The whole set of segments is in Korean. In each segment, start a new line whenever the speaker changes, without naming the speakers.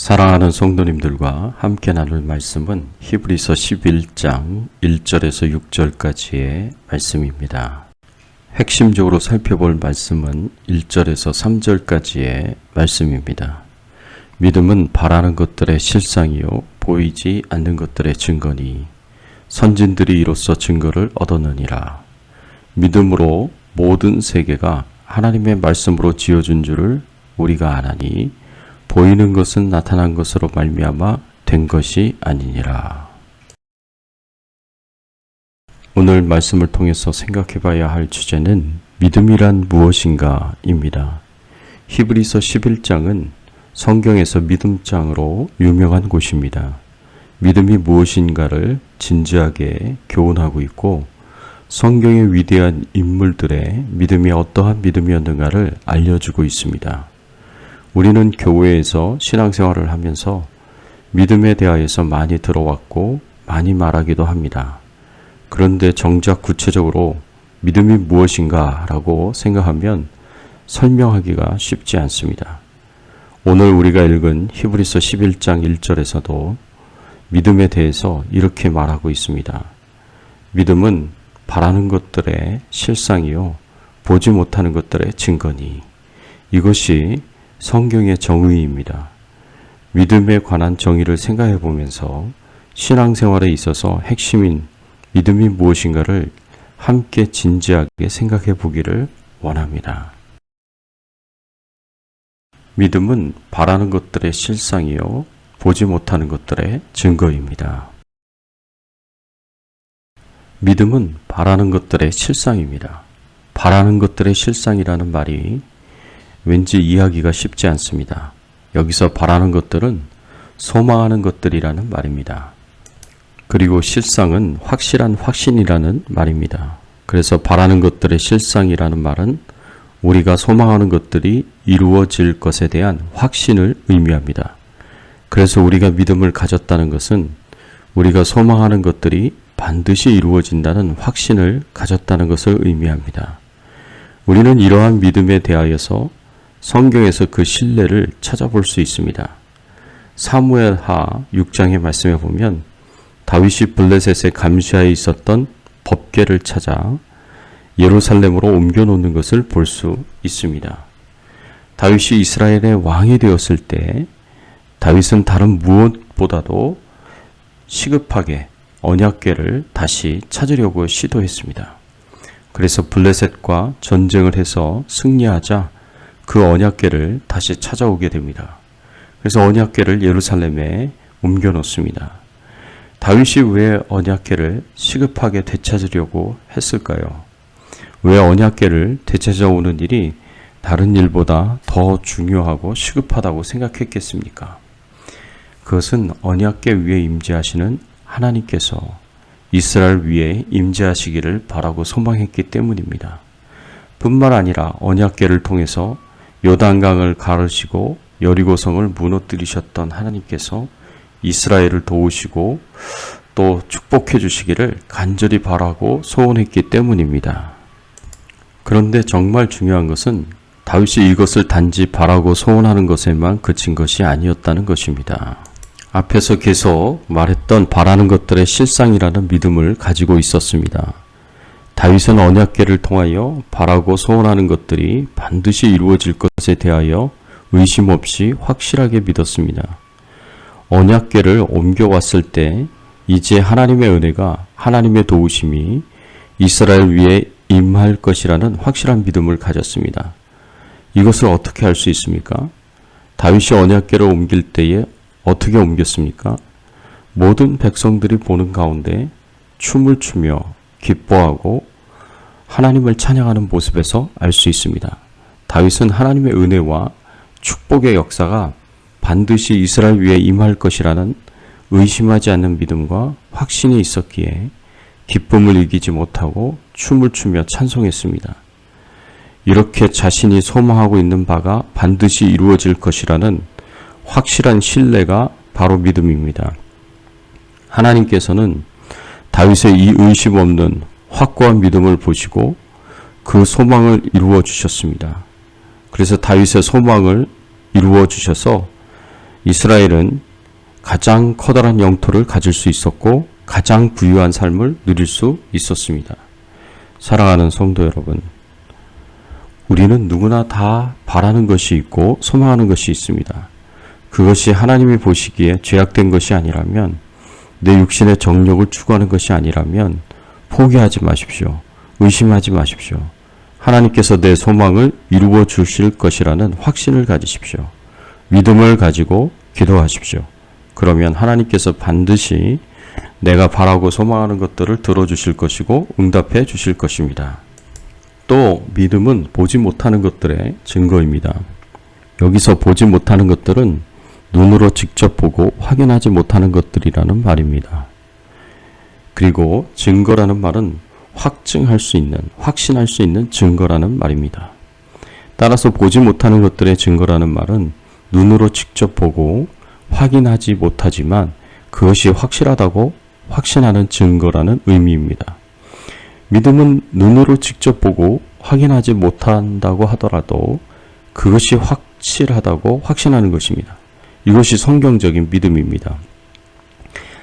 사랑하는 성도님들과 함께 나눌 말씀은 히브리서 11장 1절에서 6절까지의 말씀입니다. 핵심적으로 살펴볼 말씀은 1절에서 3절까지의 말씀입니다. 믿음은 바라는 것들의 실상이요 보이지 않는 것들의 증거니 선진들이 이로써 증거를 얻었느니라. 믿음으로 모든 세계가 하나님의 말씀으로 지어준 줄을 우리가 아나니 보이는 것은 나타난 것으로 말미암아 된 것이 아니니라. 오늘 말씀을 통해서 생각해 봐야 할 주제는 믿음이란 무엇인가입니다. 히브리서 11장은 성경에서 믿음장으로 유명한 곳입니다. 믿음이 무엇인가를 진지하게 교훈하고 있고 성경의 위대한 인물들의 믿음이 어떠한 믿음이었는가를 알려주고 있습니다. 우리는 교회에서 신앙생활을 하면서 믿음에 대하여서 많이 들어왔고 많이 말하기도 합니다. 그런데 정작 구체적으로 믿음이 무엇인가 라고 생각하면 설명하기가 쉽지 않습니다. 오늘 우리가 읽은 히브리서 11장 1절에서도 믿음에 대해서 이렇게 말하고 있습니다. 믿음은 바라는 것들의 실상이요. 보지 못하는 것들의 증거니. 이것이 성경의 정의입니다. 믿음에 관한 정의를 생각해 보면서 신앙생활에 있어서 핵심인 믿음이 무엇인가를 함께 진지하게 생각해 보기를 원합니다. 믿음은 바라는 것들의 실상이요, 보지 못하는 것들의 증거입니다. 믿음은 바라는 것들의 실상입니다. 바라는 것들의 실상이라는 말이 왠지 이해하기가 쉽지 않습니다. 여기서 바라는 것들은 소망하는 것들이라는 말입니다. 그리고 실상은 확실한 확신이라는 말입니다. 그래서 바라는 것들의 실상이라는 말은 우리가 소망하는 것들이 이루어질 것에 대한 확신을 의미합니다. 그래서 우리가 믿음을 가졌다는 것은 우리가 소망하는 것들이 반드시 이루어진다는 확신을 가졌다는 것을 의미합니다. 우리는 이러한 믿음에 대하여서 성경에서 그 신뢰를 찾아볼 수 있습니다. 사무엘하 6장의 말씀에 보면 다윗이 블레셋의 감시하에 있었던 법궤를 찾아 예루살렘으로 옮겨 놓는 것을 볼 수 있습니다. 다윗이 이스라엘의 왕이 되었을 때 다윗은 다른 무엇보다도 시급하게 언약궤를 다시 찾으려고 시도했습니다. 그래서 블레셋과 전쟁을 해서 승리하자 그 언약궤를 다시 찾아오게 됩니다. 그래서 언약궤를 예루살렘에 옮겨 놓습니다. 다윗이 왜 언약궤를 시급하게 되찾으려고 했을까요? 왜 언약궤를 되찾아오는 일이 다른 일보다 더 중요하고 시급하다고 생각했겠습니까? 그것은 언약궤 위에 임재하시는 하나님께서 이스라엘 위에 임재하시기를 바라고 소망했기 때문입니다. 뿐만 아니라 언약궤를 통해서 요단강을 가르시고 여리고성을 무너뜨리셨던 하나님께서 이스라엘을 도우시고 또 축복해 주시기를 간절히 바라고 소원했기 때문입니다. 그런데 정말 중요한 것은 다윗이 이것을 단지 바라고 소원하는 것에만 그친 것이 아니었다는 것입니다. 앞에서 계속 말했던 바라는 것들의 실상이라는 믿음을 가지고 있었습니다. 다윗은 언약궤를 통하여 바라고 소원하는 것들이 반드시 이루어질 것에 대하여 의심 없이 확실하게 믿었습니다. 언약궤를 옮겨왔을 때 이제 하나님의 은혜가 하나님의 도우심이 이스라엘 위에 임할 것이라는 확실한 믿음을 가졌습니다. 이것을 어떻게 할수 있습니까? 다윗이 언약궤를 옮길 때에 어떻게 옮겼습니까? 모든 백성들이 보는 가운데 춤을 추며 기뻐하고 하나님을 찬양하는 모습에서 알 수 있습니다. 다윗은 하나님의 은혜와 축복의 역사가 반드시 이스라엘 위에 임할 것이라는 의심하지 않는 믿음과 확신이 있었기에 기쁨을 이기지 못하고 춤을 추며 찬송했습니다. 이렇게 자신이 소망하고 있는 바가 반드시 이루어질 것이라는 확실한 신뢰가 바로 믿음입니다. 하나님께서는 다윗의 이 의심 없는 확고한 믿음을 보시고 그 소망을 이루어 주셨습니다. 그래서 다윗의 소망을 이루어 주셔서 이스라엘은 가장 커다란 영토를 가질 수 있었고 가장 부유한 삶을 누릴 수 있었습니다. 사랑하는 성도 여러분, 우리는 누구나 다 바라는 것이 있고 소망하는 것이 있습니다. 그것이 하나님이 보시기에 죄악된 것이 아니라면 내 육신의 정욕을 추구하는 것이 아니라면 포기하지 마십시오. 의심하지 마십시오. 하나님께서 내 소망을 이루어 주실 것이라는 확신을 가지십시오. 믿음을 가지고 기도하십시오. 그러면 하나님께서 반드시 내가 바라고 소망하는 것들을 들어주실 것이고 응답해 주실 것입니다. 또 믿음은 보지 못하는 것들의 증거입니다. 여기서 보지 못하는 것들은 눈으로 직접 보고 확인하지 못하는 것들이라는 말입니다. 그리고 증거라는 말은 확증할 수 있는, 확신할 수 있는 증거라는 말입니다. 따라서 보지 못하는 것들의 증거라는 말은 눈으로 직접 보고 확인하지 못하지만 그것이 확실하다고 확신하는 증거라는 의미입니다. 믿음은 눈으로 직접 보고 확인하지 못한다고 하더라도 그것이 확실하다고 확신하는 것입니다. 이것이 성경적인 믿음입니다.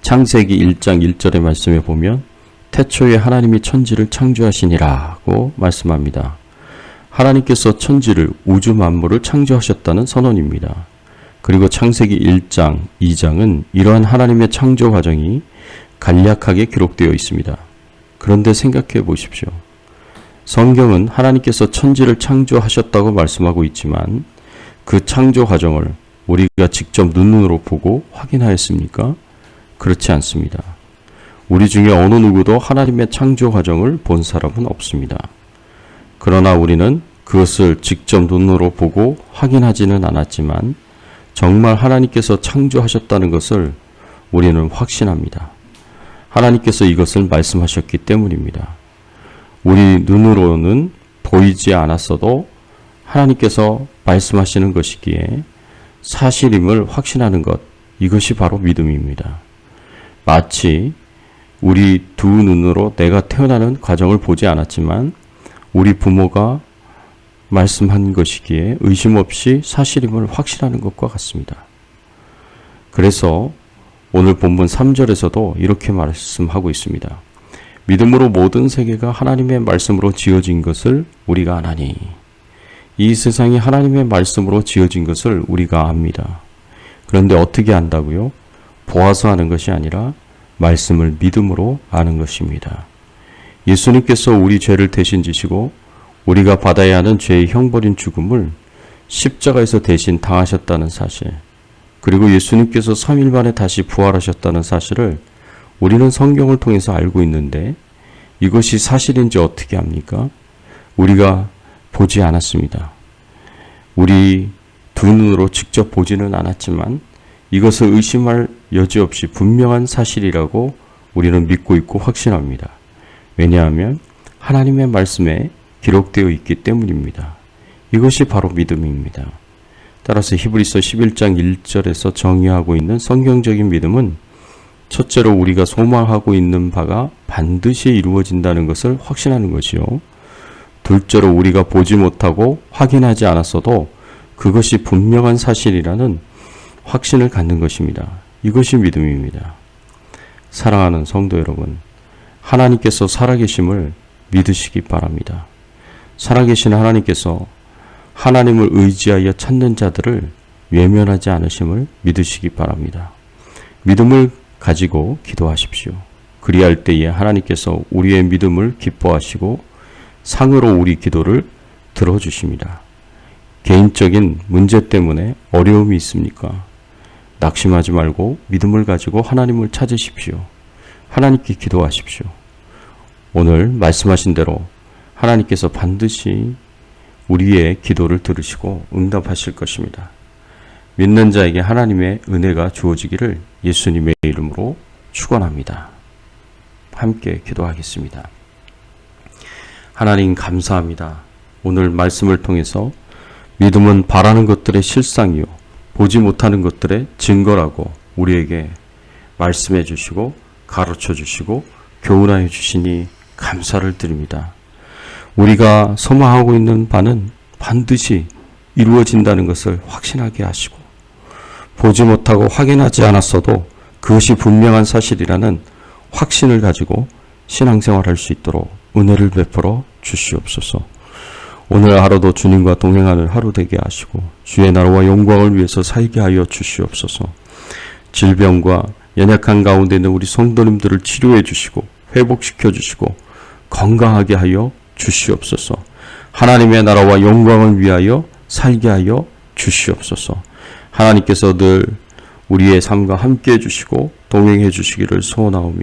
창세기 1장 1절의 말씀에 보면 태초에 하나님이 천지를 창조하시니라고 말씀합니다. 하나님께서 천지를 우주 만물을 창조하셨다는 선언입니다. 그리고 창세기 1장, 2장은 이러한 하나님의 창조 과정이 간략하게 기록되어 있습니다. 그런데 생각해 보십시오. 성경은 하나님께서 천지를 창조하셨다고 말씀하고 있지만 그 창조 과정을 우리가 직접 눈으로 보고 확인하였습니까? 그렇지 않습니다. 우리 중에 어느 누구도 하나님의 창조 과정을 본 사람은 없습니다. 그러나 우리는 그것을 직접 눈으로 보고 확인하지는 않았지만 정말 하나님께서 창조하셨다는 것을 우리는 확신합니다. 하나님께서 이것을 말씀하셨기 때문입니다. 우리 눈으로는 보이지 않았어도 하나님께서 말씀하시는 것이기에 사실임을 확신하는 것, 이것이 바로 믿음입니다. 마치 우리 두 눈으로 내가 태어나는 과정을 보지 않았지만 우리 부모가 말씀한 것이기에 의심 없이 사실임을 확신하는 것과 같습니다. 그래서 오늘 본문 3절에서도 이렇게 말씀하고 있습니다. 믿음으로 모든 세계가 하나님의 말씀으로 지어진 것을 우리가 아나니 이 세상이 하나님의 말씀으로 지어진 것을 우리가 압니다. 그런데 어떻게 안다고요? 보아서 하는 것이 아니라 말씀을 믿음으로 아는 것입니다. 예수님께서 우리 죄를 대신 지시고 우리가 받아야 하는 죄의 형벌인 죽음을 십자가에서 대신 당하셨다는 사실, 그리고 예수님께서 3일 만에 다시 부활하셨다는 사실을 우리는 성경을 통해서 알고 있는데 이것이 사실인지 어떻게 합니까? 우리가 보지 않았습니다. 우리 두 눈으로 직접 보지는 않았지만 이것을 의심할 여지 없이 분명한 사실이라고 우리는 믿고 있고 확신합니다. 왜냐하면 하나님의 말씀에 기록되어 있기 때문입니다. 이것이 바로 믿음입니다. 따라서 히브리서 11장 1절에서 정의하고 있는 성경적인 믿음은 첫째로 우리가 소망하고 있는 바가 반드시 이루어진다는 것을 확신하는 것이요. 둘째로 우리가 보지 못하고 확인하지 않았어도 그것이 분명한 사실이라는 확신을 갖는 것입니다. 이것이 믿음입니다. 사랑하는 성도 여러분, 하나님께서 살아계심을 믿으시기 바랍니다. 살아계신 하나님께서 하나님을 의지하여 찾는 자들을 외면하지 않으심을 믿으시기 바랍니다. 믿음을 가지고 기도하십시오. 그리할 때에 하나님께서 우리의 믿음을 기뻐하시고 상으로 우리 기도를 들어주십니다. 개인적인 문제 때문에 어려움이 있습니까? 낙심하지 말고 믿음을 가지고 하나님을 찾으십시오. 하나님께 기도하십시오. 오늘 말씀하신 대로 하나님께서 반드시 우리의 기도를 들으시고 응답하실 것입니다. 믿는 자에게 하나님의 은혜가 주어지기를 예수님의 이름으로 축원합니다. 함께 기도하겠습니다. 하나님 감사합니다. 오늘 말씀을 통해서 믿음은 바라는 것들의 실상이요 보지 못하는 것들의 증거라고 우리에게 말씀해 주시고 가르쳐 주시고 교훈하여 주시니 감사를 드립니다. 우리가 소망하고 있는 바는 반드시 이루어진다는 것을 확신하게 하시고 보지 못하고 확인하지 않았어도 그것이 분명한 사실이라는 확신을 가지고 신앙생활할 수 있도록 은혜를 베풀어 주시옵소서. 오늘 하루도 주님과 동행하는 하루 되게 하시고 주의 나라와 영광을 위해서 살게 하여 주시옵소서. 질병과 연약한 가운데 있는 우리 성도님들을 치료해 주시고 회복시켜 주시고 건강하게 하여 주시옵소서. 하나님의 나라와 영광을 위하여 살게 하여 주시옵소서. 하나님께서 늘 우리의 삶과 함께 해 주시고 동행해 주시기를 소원하오며